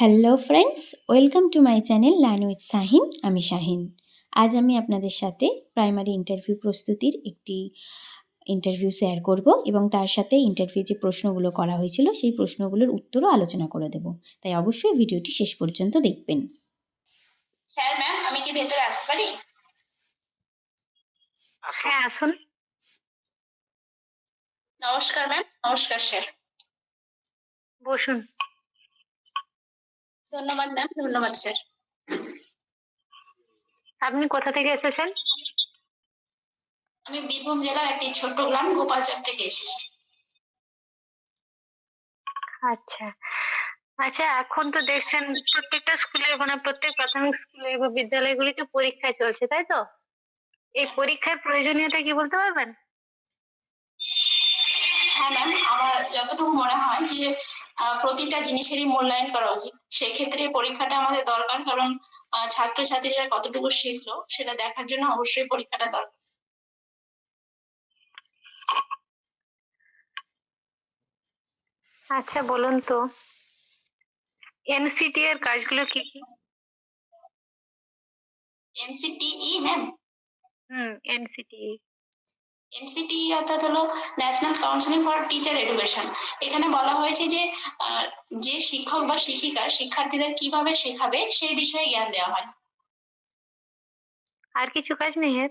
Hello friends welcome to my channel learn with Shahin আমি শাহিন আজ আমি আপনাদের সাথে প্রাইমারি ইন্টারভিউ প্রস্তুতির একটি ইন্টারভিউ শেয়ার করব এবং তার সাথে ইন্টারভিউ যে প্রশ্নগুলো করা হয়েছিল সেই প্রশ্নগুলোর উত্তরও আলোচনা করে দেব। তাই অবশ্যই ভিডিওটি শেষ পর্যন্ত দেখবেন। স্যার ম্যাম আমি কি ভেতরে আসতে পারি? হ্যাঁ আসুন। নমস্কার ম্যাম নমস্কার স্যার বসুন। ধন্যবাদ ম্যাম ধন্যবাদ স্যার আপনি কোথা থেকে এসেছেন? আমি বীরভূম জেলার একটি ছোট্ট গ্রাম গোপালচক থেকে এসেছি। আচ্ছা। আচ্ছা এখন তো দেখছেন প্রত্যেকটা স্কুলে মানে প্রত্যেক প্রাথমিক স্কুলে বা বিদ্যালয়গুলিতে পরীক্ষা চলছে তাই তো? এই পরীক্ষার প্রয়োজনীয়তা কি বলতে পারবেন? হ্যাঁ ম্যাম আমার যতটুকু মনে হয় যে প্রতিটা জিনিসেরই মূল্যায়ন করা উচিত। সেক্ষেত্রে পরীক্ষাটা আমাদের দরকার কারণ ছাত্রছাত্রীরা কতটুকু শিখলো সেটা দেখার জন্য অবশ্যই পরীক্ষাটা দরকার। আচ্ছা বলুন তো। এনসিটি এর কাজগুলো কি কি? NCTE ma'am hmm NCT NCT অর্থাৎ হলো national counselling for teacher education এখানে বলা হয়েছে যে যে শিক্ষক বা শিক্ষিকা শিক্ষার্থীদের কীভাবে শেখাবে সেই বিষয়ে জ্ঞান দেওয়া হয়। আর কিছু কাজ নেই এর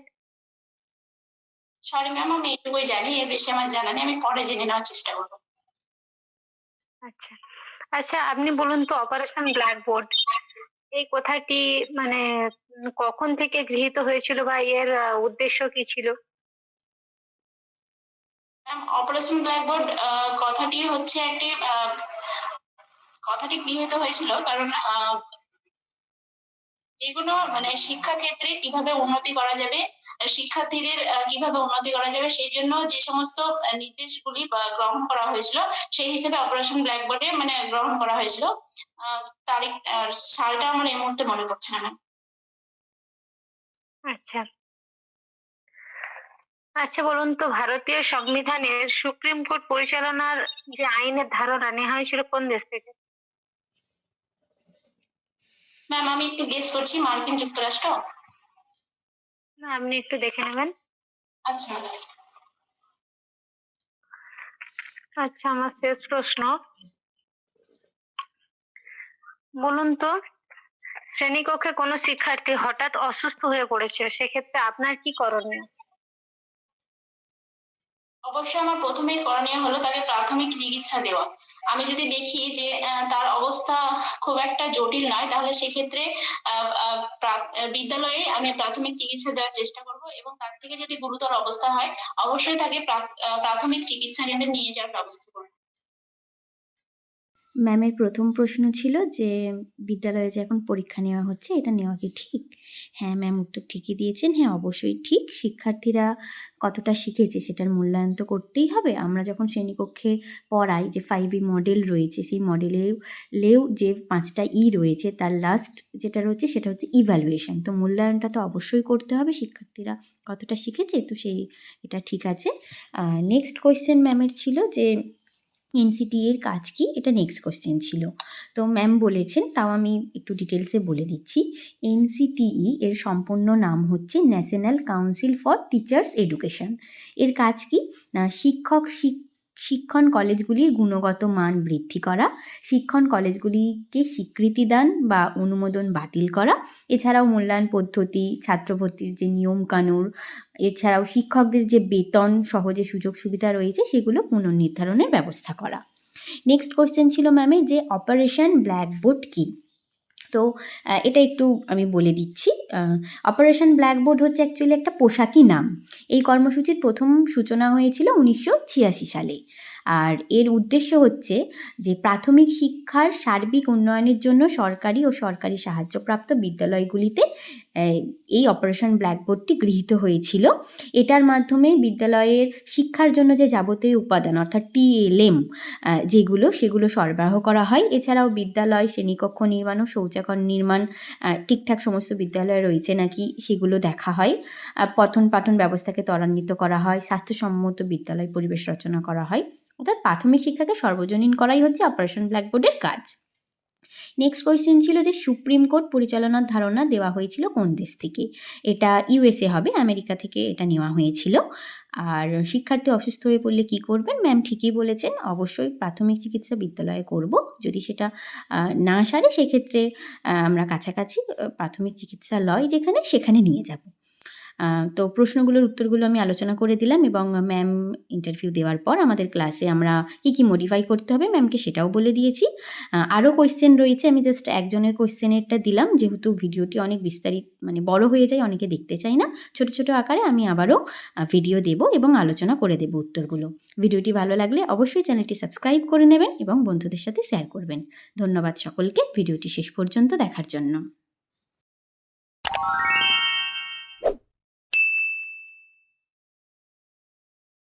সরি ম্যাম আমি এটুকুই জানি এর বেশি আমার জানা নেই আমি পরে জেনে নেওয়ার চেষ্টা করব। আচ্ছা। আচ্ছা আপনি বলুন তো অপারেশন ব্ল্যাকবোর্ড এই কথাটি মানে কখন থেকে গৃহীত হয়েছিল বা এর উদ্দেশ্য কি ছিল? অপারেশন ব্ল্যাকবোর্ড কথাটি হচ্ছে একটি কথাটি গৃহীত হয়েছিল কারণ যেকোনো মানে শিক্ষা ক্ষেত্রে কীভাবে উন্নতি করা যাবে, শিক্ষার্থীদের কীভাবে উন্নতি করা যাবে, সেই জন্য যে সমস্ত নির্দেশগুলি গ্রহণ করা হয়েছিল, সেই হিসেবে অপারেশন ব্ল্যাকবোর্ডে মানে গ্রহণ করা হয়েছিল। তারিখ সালটা আমার এই মুহূর্তে মনে পড়ছে না আচ্ছা। আচ্ছা বলুন তো ভারতীয় সংবিধানের সুপ্রিম কোর্ট পরিচালনার যে আইনের ধারণা নেওয়া হয়েছিল কোন দেশ থেকে? ম্যাম আমি একটু গেস করছি মার্কিন যুক্তরাষ্ট্র? না আপনি একটু দেখে নেবেন। আচ্ছা। আচ্ছা আমার শেষ প্রশ্ন। বলুন তো শ্রেণীকক্ষে কোনো শিক্ষার্থী হঠাৎ অসুস্থ হয়ে পড়েছে সেক্ষেত্রে আপনার কি করণীয়? অবশ্যই আমার প্রথমেই করণীয় হলো তাকে প্রাথমিক চিকিৎসা দেওয়া। আমি যদি দেখি যে তার অবস্থা খুব একটা জটিল নয়, তাহলে সেক্ষেত্রে বিদ্যালয়ে আমি প্রাথমিক চিকিৎসা দেওয়ার চেষ্টা করব এবং তার থেকে যদি গুরুতর অবস্থা হয়, অবশ্যই তাকে প্রাথমিক চিকিৎসা কেন্দ্রে নিয়ে যাওয়ার ব্যবস্থা করব। ম্যামের প্রথম প্রশ্ন ছিল যে, বিদ্যালয়ে যে এখন পরীক্ষা নেওয়া হচ্ছে, এটা নেওয়া কি ঠিক? হ্যাঁ ম্যাম উত্তর ঠিকই দিয়েছেন। হ্যাঁ অবশ্যই ঠিক। শিক্ষার্থীরা কতটা শিখেছে সেটার মূল্যায়ন তো করতেই হবে। আমরা যখন শ্রেণীকক্ষে পড়াই, যে ফাইভ ই মডেল রয়েছে, সেই মডেলেও লেও যে পাঁচটা ই রয়েছে, তার লাস্ট যেটা রয়েছে, সেটা হচ্ছে ইভ্যালুয়েশন তো মূল্যায়নটা তো অবশ্যই করতে হবে। শিক্ষার্থীরা কতটা শিখেছে, তো সেই, এটা ঠিক আছে। নেক্সট কোয়েশ্চেন ম্যামের ছিল যে এনসিটি এর কাজ কি? এটা নেক্সট কোশ্চেন ছিল। তো ম্যাম বলেছেন, তাও আমি একটু ডিটেলসে বলে দিচ্ছি। এনসিটিই এর সম্পূর্ণ নাম হচ্ছে national council for teachers education এর কাজ কি? না শিক্ষক শিক- শিক্ষণ কলেজগুলির গুণগত মান বৃদ্ধি করা, শিক্ষণ কলেজগুলিকে স্বীকৃতি দান বা অনুমোদন বাতিল করা, এছাড়াও মূল্যায়ন পদ্ধতি, ছাত্রভর্তির যে নিয়মকানুন, এছাড়াও শিক্ষকদের যে বেতন, সহজে সুযোগ সুবিধা রয়েছে, সেগুলো পুনর্নির্ধারণের ব্যবস্থা করা। নেক্সট কোশ্চেন ছিল ম্যামের যে অপারেশন ব্ল্যাকবোর্ড কী? তো এটা একটু আমি বলে দিচ্ছি। অপারেশন ব্ল্যাকবোর্ড হচ্ছে অ্যাকচুয়ালি একটা পোশাকি নাম। এই কর্মসূচির প্রথম সূচনা হয়েছিল উনিশশো ছিয়াশি সালে। আর এর উদ্দেশ্য হচ্ছে যে প্রাথমিক শিক্ষার সার্বিক উন্নয়নের জন্য সরকারি ও সরকারি সাহায্যপ্রাপ্ত বিদ্যালয়গুলিতে এই অপারেশন ব্ল্যাকবোর্ডটি গৃহীত হয়েছিল। এটার মাধ্যমে বিদ্যালয়ের শিক্ষার জন্য যে যাবতীয় উপাদান, অর্থাৎ টিএলএম যেগুলো, সেগুলো সরবরাহ করা হয়। এছাড়াও বিদ্যালয়, শ্রেণীকক্ষ নির্মাণ ও শৌচাগার নির্মাণ ঠিকঠাক সমস্ত বিদ্যালয়ে রয়েছে নাকি সেগুলো দেখা হয়। পঠন পাঠন ব্যবস্থাকে ত্বরান্বিত করা হয়, স্বাস্থ্যসম্মত বিদ্যালয় পরিবেশ রচনা করা হয়। অর্থাৎ প্রাথমিক শিক্ষাকে সর্বজনীন করাই হচ্ছে অপারেশন ব্ল্যাকবোর্ডের কাজ। নেক্সট কোয়েশ্চেন ছিল যে সুপ্রিম কোর্ট পরিচালনার ধারণা দেওয়া হয়েছিল কোন দেশ থেকে? এটা ইউএসএ হবে, আমেরিকা থেকে এটা নেওয়া হয়েছিল। আর শিক্ষার্থী অসুস্থ হয়ে পড়লে কি করবেন? ম্যাম ঠিকই বলেছেন, অবশ্যই প্রাথমিক চিকিৎসা বিদ্যালয়ে করব। যদি সেটা না সারে, সেক্ষেত্রে আমরা কাছাকাছি প্রাথমিক চিকিৎসালয় যেখানে, সেখানে নিয়ে যাব। তো প্রশ্নগুলোর উত্তরগুলো আমি আলোচনা করে দিলাম এবং ম্যাম ইন্টারভিউ দেওয়ার পর আমাদের ক্লাসে আমরা কী কী মডিফাই করতে হবে ম্যামকে সেটাও বলে দিয়েছি। আরও কোয়েশ্চেন রয়েছে, আমি জাস্ট একজনের কোয়েশ্চেনেরটা দিলাম। যেহেতু ভিডিওটি অনেক বিস্তারিত মানে বড় হয়ে যায়, অনেকে দেখতে চায় না। ছোট ছোট আকারে আমি আবারও ভিডিও দেব এবং আলোচনা করে দেব উত্তরগুলো। ভিডিওটি ভালো লাগলে অবশ্যই চ্যানেলটি সাবস্ক্রাইব করে নেবেন এবং বন্ধুদের সাথে শেয়ার করবেন। ধন্যবাদ সকলকে। ভিডিওটি শেষ পর্যন্ত দেখার জন্য।